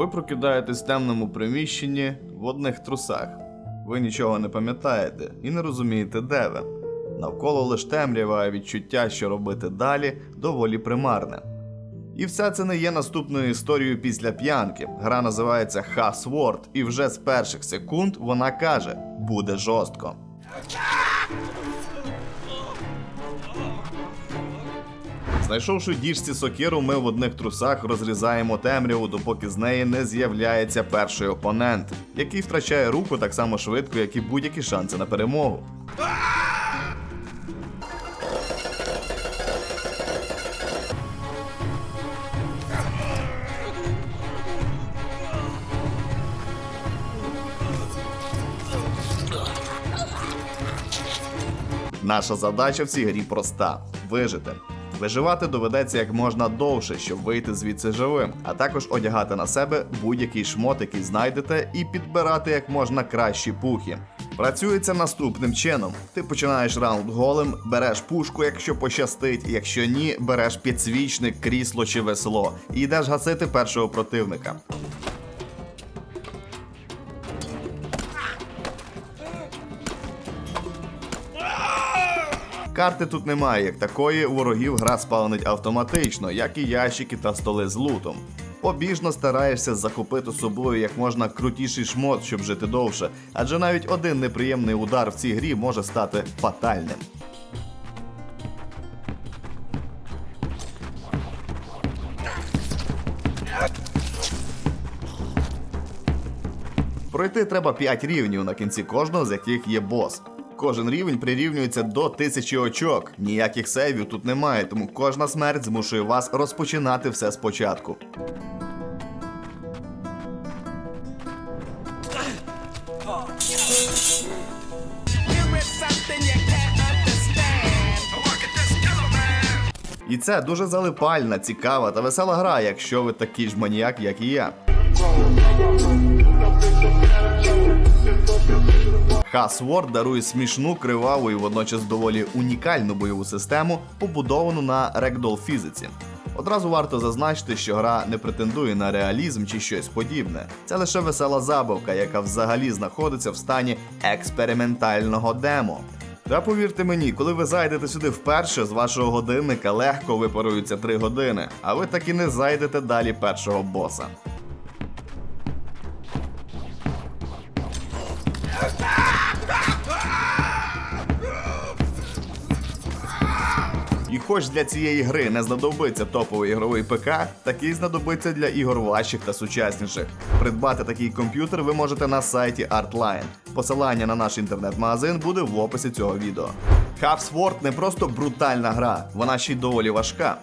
Ви прокидаєтесь в темному приміщенні в одних трусах. Ви нічого не пам'ятаєте і не розумієте, де ви. Навколо лиш темрява, а відчуття, що робити далі, доволі примарне. І все це не є наступною історією після п'янки. Гра називається Half-Sword, і вже з перших секунд вона каже: буде жорстко. Знайшовши діжці сокиру, ми в одних трусах розрізаємо темряву, допоки з неї не з'являється перший опонент, який втрачає руку так само швидко, як і будь-які шанси на перемогу. Наша задача в цій грі проста вижити. Виживати доведеться як можна довше, щоб вийти звідси живим, а також одягати на себе будь-який шмот, який знайдете, і підбирати як можна кращі пухи. Працюється наступним чином: ти починаєш раунд голим, береш пушку, якщо пощастить, якщо ні, береш підсвічник, крісло чи весло, і йдеш гасити першого противника. Карти тут немає, як такої, ворогів гра спавнить автоматично, як і ящики та столи з лутом. Побіжно стараєшся захопити собою як можна крутіший шмот, щоб жити довше, адже навіть один неприємний удар в цій грі може стати фатальним. Пройти треба 5 рівнів, на кінці кожного з яких є бос. Кожен рівень прирівнюється до тисячі очок. Ніяких сейвів тут немає, тому кожна смерть змушує вас розпочинати все спочатку. І це дуже залипальна, цікава та весела гра, якщо ви такий ж маніяк, як і я. Хасворд дарує смішну, криваву і водночас доволі унікальну бойову систему, побудовану на рекдол фізиці. Одразу варто зазначити, що гра не претендує на реалізм чи щось подібне. Це лише весела забавка, яка взагалі знаходиться в стані експериментального демо. Та повірте мені, коли ви зайдете сюди вперше, з вашого годинника легко випаруються 3 години, а ви так і не зайдете далі першого боса. Хоч для цієї гри не знадобиться топовий ігровий ПК, такий знадобиться для ігор важчих та сучасніших. Придбати такий комп'ютер ви можете на сайті Artline. Посилання на наш інтернет-магазин буде в описі цього відео. Half-Sword не просто брутальна гра, вона ще й доволі важка.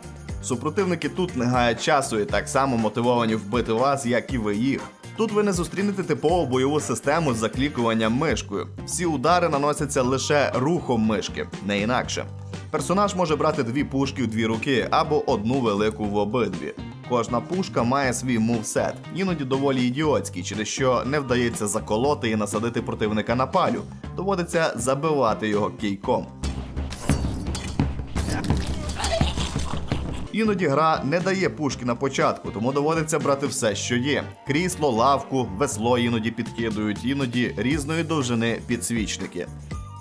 Супротивники тут не гаять часу і так само мотивовані вбити вас, як і ви їх. Тут ви не зустрінете типову бойову систему з заклікуванням мишкою. Всі удари наносяться лише рухом мишки, не інакше. Персонаж може брати дві пушки в дві руки або одну велику в обидві. Кожна пушка має свій мувсет, іноді доволі ідіотський, через що не вдається заколоти і насадити противника на палю. Доводиться забивати його кійком. Іноді гра не дає пушки на початку, тому доводиться брати все, що є: крісло, лавку, весло іноді підкидують, іноді різної довжини підсвічники.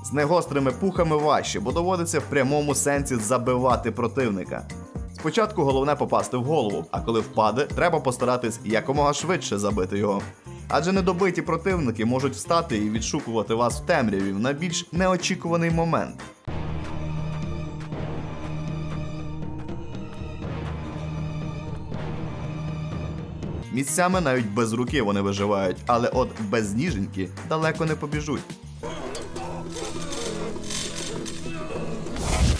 З негострими пухами важче, бо доводиться в прямому сенсі забивати противника. Спочатку головне попасти в голову, а коли впаде, треба постаратись якомога швидше забити його. Адже недобиті противники можуть встати і відшукувати вас в темряві в найбільш неочікуваний момент. Місцями навіть без руки вони виживають, але от без ніженьки далеко не побіжуть.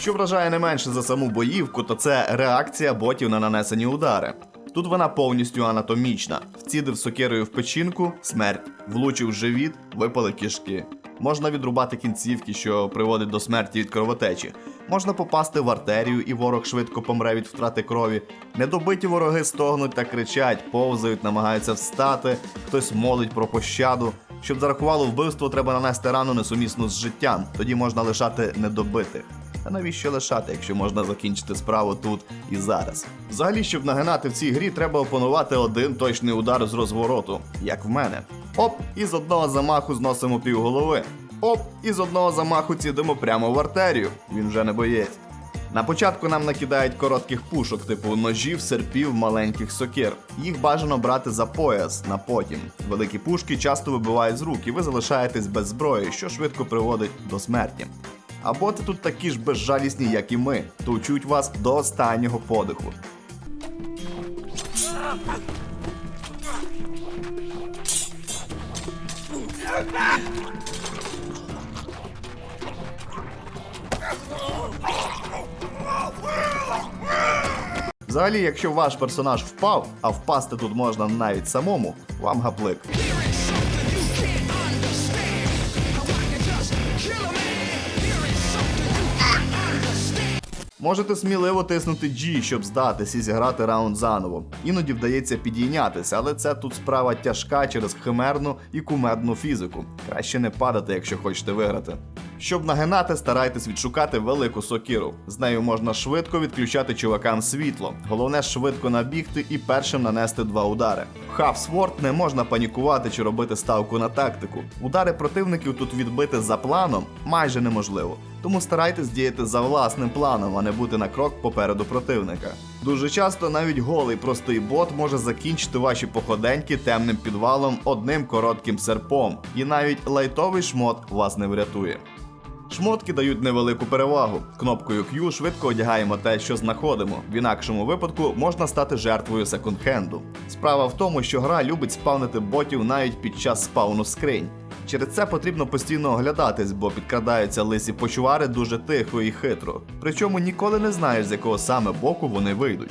Що вражає не менше за саму боївку, то це реакція ботів на нанесені удари. Тут вона повністю анатомічна. Вцідив сокирою в печінку смерть, влучив живіт, випали кишки. Можна відрубати кінцівки, що приводить до смерті від кровотечі. Можна попасти в артерію, і ворог швидко помре від втрати крові. Недобиті вороги стогнуть та кричать, повзають, намагаються встати, хтось молить про пощаду. Щоб зарахувало вбивство, треба нанести рану несумісну з життям, тоді можна лишати недобитих. Та навіщо лишати, якщо можна закінчити справу тут і зараз? Взагалі, щоб нагинати в цій грі, треба опанувати один точний удар з розвороту, як в мене. Оп, і з одного замаху зносимо півголови. Оп, і з одного замаху цідимо прямо в артерію. Він вже не боєць. На початку нам накидають коротких пушок, типу ножів, серпів, маленьких сокир. Їх бажано брати за пояс на потім. Великі пушки часто вибивають з рук, і ви залишаєтесь без зброї, що швидко приводить до смерті. А боти тут такі ж безжалісні, як і ми, товчуть вас до останнього подиху. Взагалі, якщо ваш персонаж впав, а впасти тут можна навіть самому, вам гаплик. Можете сміливо тиснути G, щоб здатись і зіграти раунд заново. Іноді вдається підійнятися, але це тут справа тяжка через химерну і кумедну фізику. Краще не падати, якщо хочете виграти. Щоб нагинати, старайтесь відшукати велику сокиру. З нею можна швидко відключати чувакам світло. Головне швидко набігти і першим нанести два удари. В Sword не можна панікувати чи робити ставку на тактику. Удари противників тут відбити за планом майже неможливо. Тому старайтесь діяти за власним планом, а не бути на крок попереду противника. Дуже часто навіть голий простий бот може закінчити ваші походеньки темним підвалом одним коротким серпом, і навіть лайтовий шмот вас не врятує. Шмотки дають невелику перевагу. Кнопкою Q швидко одягаємо те, що знаходимо. В інакшому випадку можна стати жертвою секонд-хенду. Справа в тому, що гра любить спавнити ботів навіть під час спауну скринь. Через це потрібно постійно оглядатись, бо підкрадаються лисі почувари дуже тихо і хитро. Причому ніколи не знаєш, з якого саме боку вони вийдуть.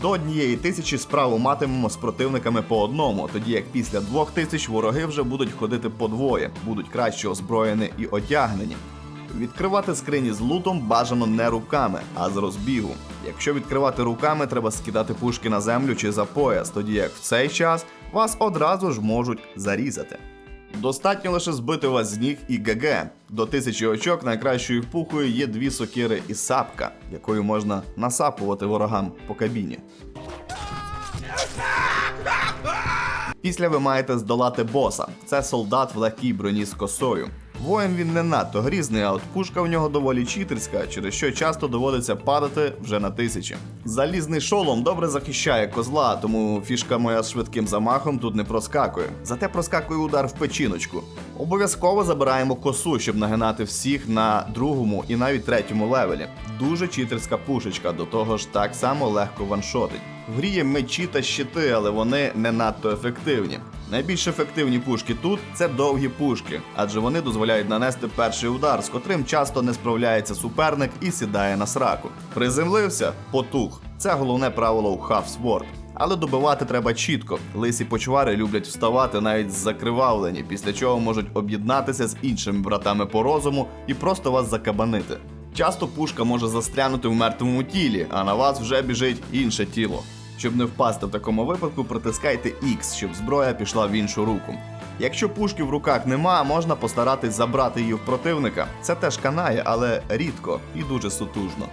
До однієї тисячі справу матимемо з противниками по одному, тоді як після двох тисяч вороги вже будуть ходити по двоє, будуть краще озброєні і одягнені. Відкривати скрині з лутом бажано не руками, а з розбігу. Якщо відкривати руками, треба скидати пушки на землю чи за пояс, тоді як в цей час вас одразу ж можуть зарізати. Достатньо лише збити вас з ніг і ГГ. До тисячі очок найкращою пухою є дві сокири і сапка, якою можна насапувати ворогам по кабіні. Після ви маєте здолати боса. Це солдат в легкій броні з косою. Воїн він не надто грізний, а от пушка в нього доволі читерська, через що часто доводиться падати вже на тисячі. Залізний шолом добре захищає козла, тому фішка моя з швидким замахом тут не проскакує. Зате проскакує удар в печіночку. Обов'язково забираємо косу, щоб нагинати всіх на другому і навіть третьому левелі. Дуже читерська пушечка, до того ж так само легко ваншотить. В грі є мечі та щити, але вони не надто ефективні. Найбільш ефективні пушки тут це довгі пушки, адже вони дозволяють нанести перший удар, з котрим часто не справляється суперник і сідає на сраку. Приземлився потух. Це головне правило у Sword. Але добивати треба чітко. Лисі почвари люблять вставати навіть закривавлені, після чого можуть об'єднатися з іншими братами по розуму і просто вас закабанити. Часто пушка може застрянути в мертвому тілі, а на вас вже біжить інше тіло. Щоб не впасти в такому випадку, притискайте X, щоб зброя пішла в іншу руку. Якщо пушки в руках нема, можна постаратись забрати її в противника. Це теж канає, але рідко і дуже сутужно.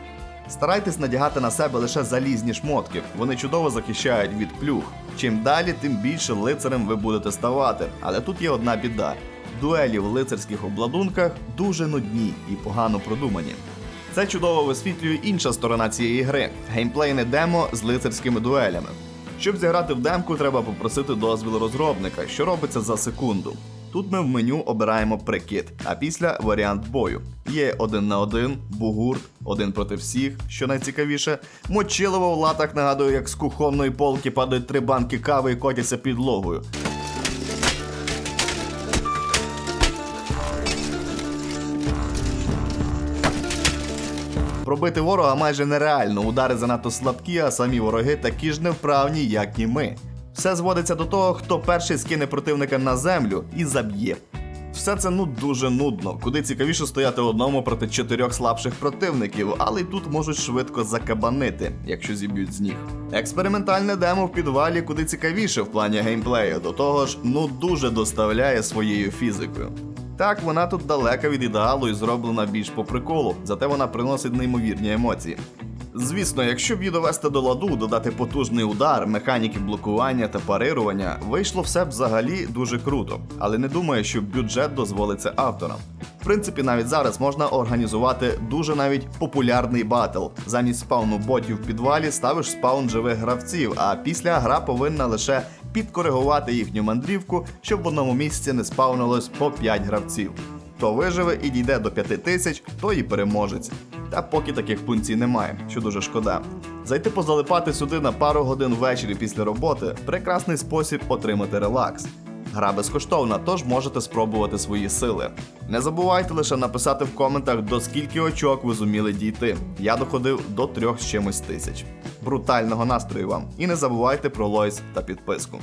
Старайтесь надягати на себе лише залізні шмотки, вони чудово захищають від плюх. Чим далі, тим більше лицарем ви будете ставати. Але тут є одна біда: дуелі в лицарських обладунках дуже нудні і погано продумані. Це чудово висвітлює інша сторона цієї гри геймплейне демо з лицарськими дуелями. Щоб зіграти в демку, треба попросити дозвіл розробника, що робиться за секунду. Тут ми в меню обираємо прикид, а після варіант бою. Є один на один, бугурт, один проти всіх, що найцікавіше. Мочилово в латах нагадує, як з кухонної полки падають три банки кави і котяться підлогою. Пробити ворога майже нереально, удари занадто слабкі, а самі вороги такі ж невправні, як і ми. Все зводиться до того, хто перший скине противника на землю і заб'є. Все це ну дуже нудно. Куди цікавіше стояти одному проти чотирьох слабших противників, але й тут можуть швидко закабанити, якщо зіб'ють з ніг. Експериментальне демо в підвалі куди цікавіше в плані геймплею, до того ж, ну дуже доставляє своєю фізикою. Так, вона тут далека від ідеалу і зроблена більш по приколу, зате вона приносить неймовірні емоції. Звісно, якщо б її довести до ладу, додати потужний удар, механіки блокування та парирування, вийшло все б взагалі дуже круто, але не думаю, що бюджет дозволить це авторам. В принципі, навіть зараз можна організувати дуже навіть популярний батл. Замість спауну ботів в підвалі ставиш спаун живих гравців, а після гра повинна лише підкоригувати їхню мандрівку, щоб в одному місці не спавнилось по 5 гравців. Хто виживе і дійде до 5 тисяч, то і переможець. Та поки таких функцій немає, що дуже шкода. Зайти позалипати сюди на пару годин ввечері після роботи прекрасний спосіб отримати релакс. Гра безкоштовна, тож можете спробувати свої сили. Не забувайте лише написати в коментах, до скільки очок ви зуміли дійти. Я доходив до трьох з чимось тисяч. Брутального настрою вам! І не забувайте про лойс та підписку.